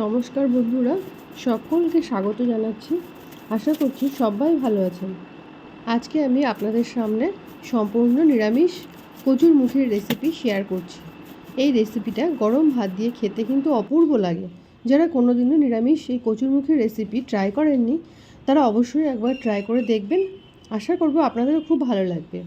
নমস্কার বন্ধুরা, সকলকে স্বাগত জানাচ্ছি। আশা করছি সবাই ভালো আছেন। আজকে আমি আপনাদের সামনে সম্পূর্ণ নিরামিষ কচুর মুখের রেসিপি শেয়ার করছি। এই রেসিপিটা গরম ভাত দিয়ে খেতে কিন্তু অপূর্ব লাগে। যারা কোনোদিনও নিরামিষ এই কচুর মুখের রেসিপি ট্রাই করেননি, তারা অবশ্যই একবার ট্রাই করে দেখবেন। আশা করব আপনাদেরও খুব ভালো লাগবে।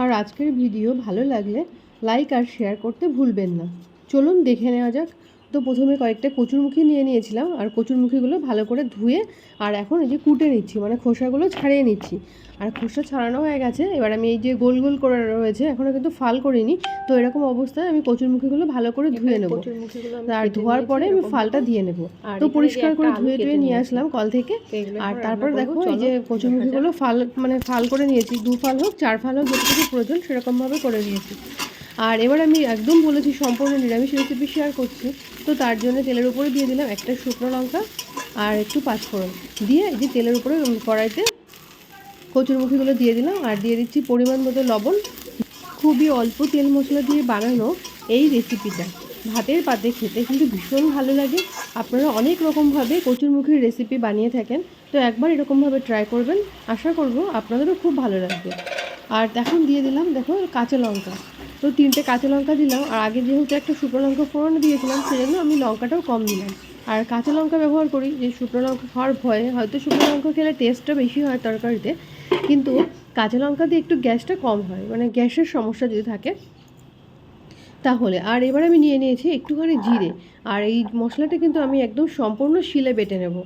আর আজকের ভিডিও ভালো লাগলে লাইক আর শেয়ার করতে ভুলবেন না। চলুন দেখে নেওয়া যাক তো প্রথমে কয়েকটা কচুরমুখী নিয়ে নিয়েছিলাম আর কচুরমুখীগুলো ভালো করে ধুয়ে আর এখন এই যে কুটে নিচ্ছি মানে খোসাগুলো ছাড়িয়ে নিচ্ছি। আর খোসা ছাড়ানো হয়ে গেছে এবার আমি এই যে গোল গোল করে রয়েছে এখনও কিন্তু ফাল করিনি। তো এরকম অবস্থায় আমি কচুরমুখীগুলো ভালো করে ধুয়ে নেব। আর ধোয়ার পরে আমি ফালটা দিয়ে নেব। তো পরিষ্কার করে ধুয়ে ধুয়ে নিয়ে আসলাম কল থেকে। আর তারপর দেখো এই যে কচুরমুখীগুলো ফাল মানে ফাল করে নিয়েছি দু ফাল হোক চার ফাল হোক যতটুকু প্রয়োজন সেরকমভাবে করে নিয়েছি। আর এবার আমি একদম বলেছি সম্পূর্ণ নিরামিষ রেসিপি শেয়ার করছি। তো তার জন্য তেলের উপরে দিয়ে দিলাম একটা শুকনো লঙ্কা আর একটু পাঁচফোড়ন। দিয়ে এই যে তেলের উপরে কড়াইতে কচুরমুখীগুলো দিয়ে দিলাম আর দিয়ে দিচ্ছি পরিমাণ মতো লবণ। খুবই অল্প তেল মশলা দিয়ে বানানো এই রেসিপিটা ভাতের পাতে খেতে কিন্তু ভীষণ ভালো লাগে। আপনারা অনেক রকমভাবে কচুরমুখীর রেসিপি বানিয়ে থাকেন। তো একবার এরকমভাবে ট্রাই করবেন। আশা করব আপনাদেরও খুব ভালো লাগবে। আর এখন দিয়ে দিলাম, দেখো, কাঁচা লঙ্কা। তো তিনটে কাঁচা লঙ্কা দিলাম, আর আগে যেহেতু একটা শুকনো লঙ্কা ফোড়ন দিয়েছিলাম, সেজন্য আমি লঙ্কাটাও কম দিলাম। আর কাঁচা লঙ্কা ব্যবহার করি যে শুকনো লঙ্কা খাওয়ার ভয়ে, হয়তো শুকনো লঙ্কা খেলে টেস্টটা বেশি হয় তরকারিতে, কিন্তু কাঁচা লঙ্কা দিয়ে একটু গ্যাসটা কম হয় মানে গ্যাসের সমস্যা যদি থাকে। তাহলে, আর এবার আমি নিয়ে নিয়েছি একটুখানি জিরে, আর এই মশলাটা কিন্তু আমি একদম সম্পূর্ণ শিলে বেটে নেব।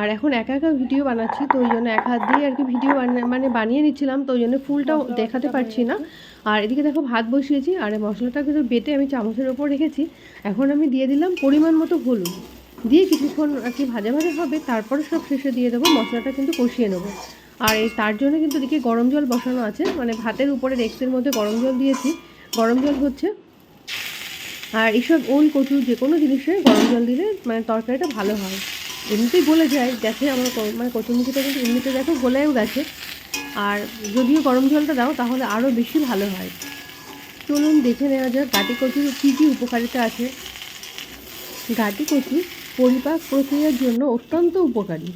আর এখন একা একা ভিডিও বানাচ্ছি তো ওই জন্য এক হাত দিয়ে আর কি ভিডিও মানে বানিয়ে নিচ্ছিলাম তো ওই জন্য ফুলটাও দেখাতে পারছি না। আর এদিকে দেখো ভাত বসিয়েছি আর এই মশলাটা কিন্তু বেটে আমি চামচের ওপর রেখেছি। এখন আমি দিয়ে দিলাম পরিমাণ মতো হলুদ। দিয়ে কিছুক্ষণ আর কি ভাজা ভাজা হবে তারপরে সব শেষে দিয়ে দেবো মশলাটা কিন্তু কষিয়ে নেব। আর এই তার জন্য কিন্তু এদিকে গরম জল বসানো আছে মানে ভাতের উপরে ডেক্সের মধ্যে গরম জল দিয়েছি। গরম জল হচ্ছে আর এইসব ওল কচু যে কোনো জিনিসে গরম জল দিলে মানে তরকারিটা ভালো হয়। এমনিতেই গলে যায়, গেছে আমার মানে কচুরমুখিটা কিন্তু এমনিতে দেখো গলেও গেছে। আর যদিও গরম জলটা দাও, তাহলে আরও বেশি ভালো হয়। চলুন দেখে নেওয়া যাক গাটি কচুর কী কী উপকারিতা আছে। গাটি কচু পরিপাক প্রক্রিয়ার জন্য অত্যন্ত উপকারী।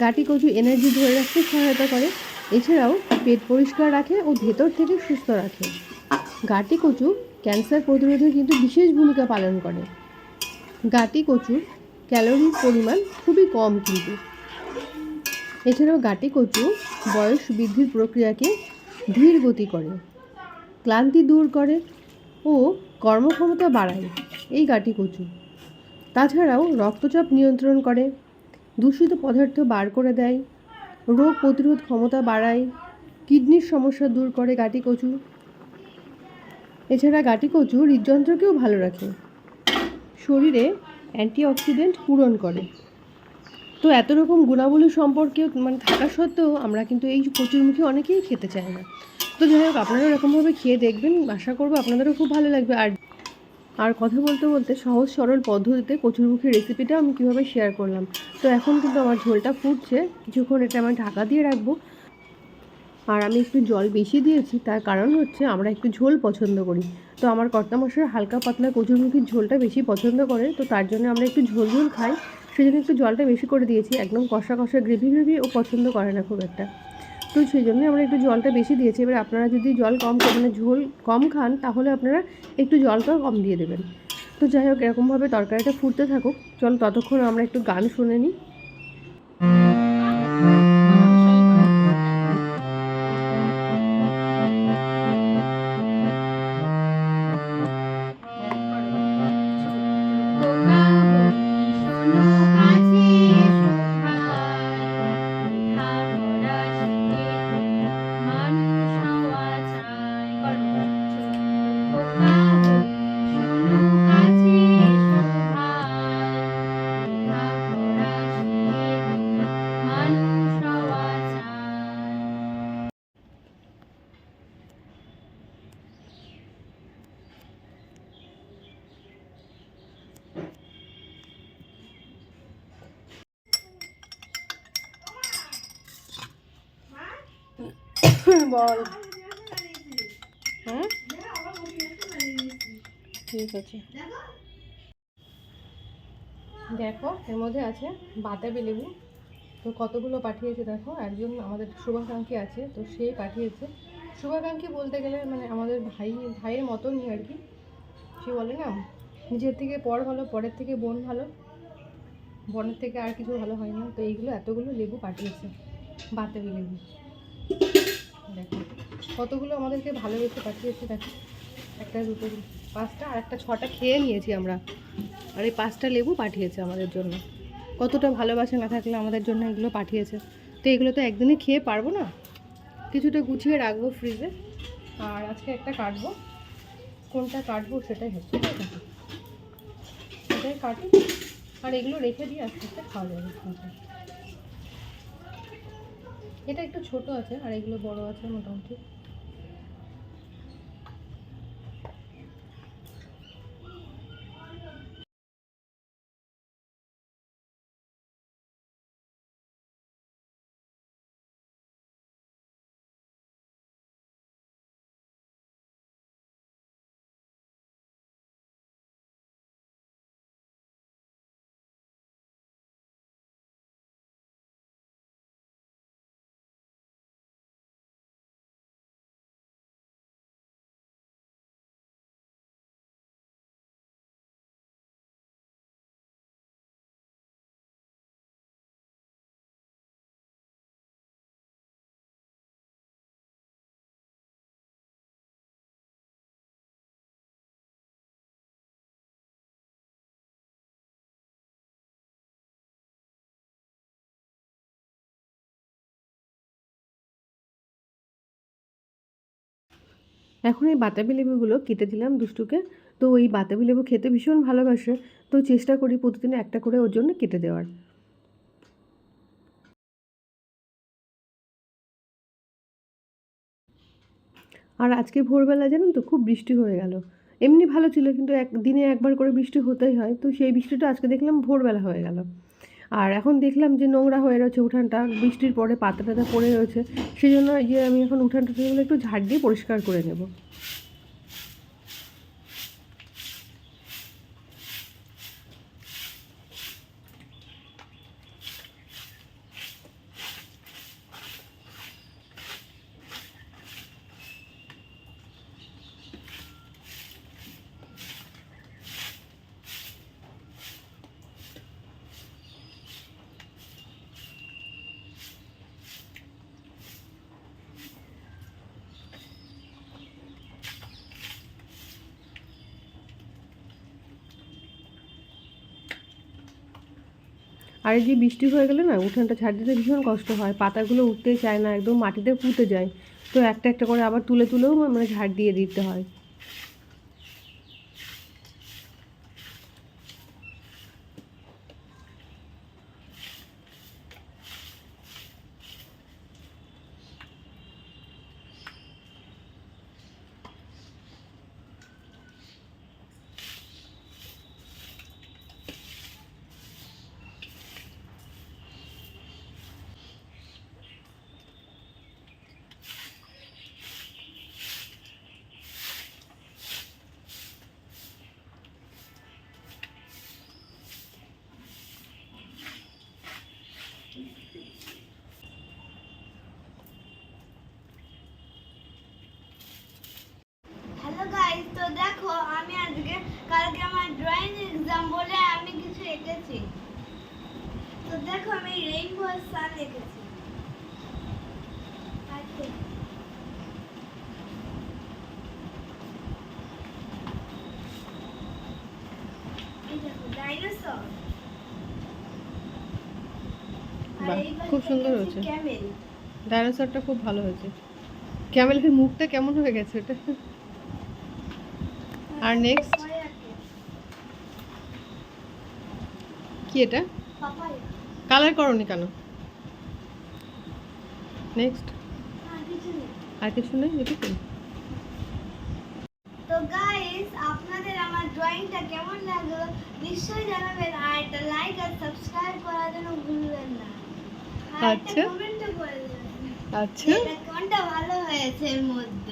গাটি কচু এনার্জি ধরে রাখতে সহায়তা করে। এছাড়াও পেট পরিষ্কার রাখে ও ভেতর থেকে সুস্থ রাখে। গাটি কচু ক্যান্সার প্রতিরোধে কিন্তু বিশেষ ভূমিকা পালন করে। গাটি কচুর ক্যালোরির পরিমাণ খুবই কম কিন্তু। এছাড়াও গাটি কচু বয়স বৃদ্ধির প্রক্রিয়াকে ধীর গতি করে, ক্লান্তি দূর করে ও কর্মক্ষমতা বাড়ায় এই গাটি কচু। তাছাড়াও রক্তচাপ নিয়ন্ত্রণ করে, দূষিত পদার্থ বার করে দেয়, রোগ প্রতিরোধ ক্ষমতা বাড়ায়, কিডনির সমস্যা দূর করে গাটি কচু। এছাড়া গাটি কচু হৃদযন্ত্রকেও ভালো রাখে। শরীরে অ্যান্টিঅক্সিডেন্ট পূরণ করে। তো এত রকম গুণাবলী সম্পর্কে মানে থাকা সত্ত্বেও আমরা কিন্তু এই কচুরমুখী অনেকেই খেতে চাই না। তো যাই হোক, আপনারা এরকমভাবে খেয়ে দেখবেন, আশা করব আপনাদেরও খুব ভালো লাগবে। আর আর কথা বলতে বলতে সহজ সরল পদ্ধতিতে কচুরমুখী রেসিপিটা আমি কীভাবে শেয়ার করলাম। তো এখন কিন্তু আমার ঝোলটা ফুটছে, কিছুক্ষণ এটা আমি ঢাকা দিয়ে রাখব। আর আমি একটু জল বেশি দিয়েছি, তার কারণ হচ্ছে আমরা একটু ঝোল পছন্দ করি। তো আমার কর্তামশাই হালকা পাতলা কচুরমুখির ঝোলটা বেশি পছন্দ করে, তো তার জন্য আমরা একটু ঝোল ঝোল খাই। সেই জন্য একটু জলটা বেশি করে দিয়েছি, একদম কষা কষা গ্রেভি গ্রেভি ও পছন্দ করে না খুব একটা। তো সেই জন্যই আমরা একটু জলটা বেশি দিয়েছি। এবার আপনারা যদি জল কম মানে ঝোল কম খান, তাহলে আপনারা একটু জলটাও কম দিয়ে দেবেন। তো যাই হোক, এরকমভাবে তরকারিটা ফুটতে থাকুক। চল ততক্ষণ আমরা একটু গান শুনে নিই। বল। হ্যাঁ ঠিক আছে। দেখো এর মধ্যে আছে বাতাবি লেবু তো কতগুলো পাঠিয়েছে দেখো একজন আমাদের শুভাকাঙ্ক্ষী আছে তো সে পাঠিয়েছে। শুভাকাঙ্ক্ষী বলতে গেলে মানে আমাদের ভাই ভাইয়ের মতনই আর কি। সে বলে না? নিজের থেকে পর ভালো পরের থেকে বোন ভালো। বোনের থেকে আর কিছু ভালো হয় না তো এইগুলো এতগুলো লেবু পাঠিয়েছে বাতাবি লেবু দেখো, কতগুলো আমাদেরকে ভালোবেসে পাঠিয়েছে, দেখো। একটা, দুটো পাঁচটা আর একটা, ছটা খেয়ে নিয়েছি আমরা। আর এই পাঁচটা লেবু পাঠিয়েছে আমাদের জন্য। কতটা ভালোবাসা না থাকলে আমাদের জন্য এগুলো পাঠিয়েছে। তো এগুলো তো একদিনে খেয়ে পারব না। কিছুটা গুছিয়ে রাখব ফ্রিজে আর আজকে একটা কাটবো। কোনটা কাটবো সেটাই হচ্ছে সেটাই কাটি আর এগুলো রেখে দিয়ে আস্তে আস্তে খাওয়া যাবে। এটা একটু ছোট আছে আর এগুলো বড় আছে মোটামুটি। এখন এই বাতাবি লেবুগুলো কেটে দিলাম দুষ্টুকে। তো ওই বাতাবি লেবু খেতে ভীষণ ভালোবাসে। তো চেষ্টা করি প্রতিদিন একটা করে ওর জন্য কেটে দেওয়ার। আর আজকে ভোরবেলা জানেন তো খুব বৃষ্টি হয়ে গেল। এমনি ভালো ছিল কিন্তু এক দিনে একবার করে বৃষ্টি হতেই হয়। তো সেই বৃষ্টিটা আজকে দেখলাম ভোরবেলা হয়ে গেল। আর এখন দেখলাম যে নোংরা হয়ে রয়েছে উঠানটা, বৃষ্টির পরে পাতা টাতা পড়ে রয়েছে। সেই জন্য যে আমি এখন উঠানটা একটু ঝাড় দিয়ে পরিষ্কার করে নেব। আর এই যে বৃষ্টি হয়ে গেলে না উঠানটা ঝাড় দিতে ভীষণ কষ্ট হয়, পাতাগুলো উঠতে চায় না, একদম মাটিতে পুঁতে যায়। তো একটা একটা করে আবার তুলে তুলেও মানে ঝাড় দিয়ে দিতে হয় হ্যালো গাইস তো দেখো আমি আজকে কালকে আমার ড্রয়িং এক্সাম বলে আমি কিছু এঁকেছি তো দেখো আমি রেইনবো সান এঁকেছি। ডাইনোসর বাহ, খুব সুন্দর হয়েছে। ডাইনোসরটা খুব ভালো হয়েছে। ক্যামেলের মুখটা কেমন হয়ে গেছে এটা আর next? কি এটা? কালার করনি কেন? নেক্সট আর কিছু নেই? এটুকু তো গাইস আপনাদের আমার ড্রয়িংটা কেমন লাগল? নিশ্চয়ই জানাবেন আর একটা লাইক আর সাবস্ক্রাইব করার জন্য ভুলবেন না। আচ্ছা। আচ্ছা। কোনটা ভালো হয়েছে এর মধ্যে?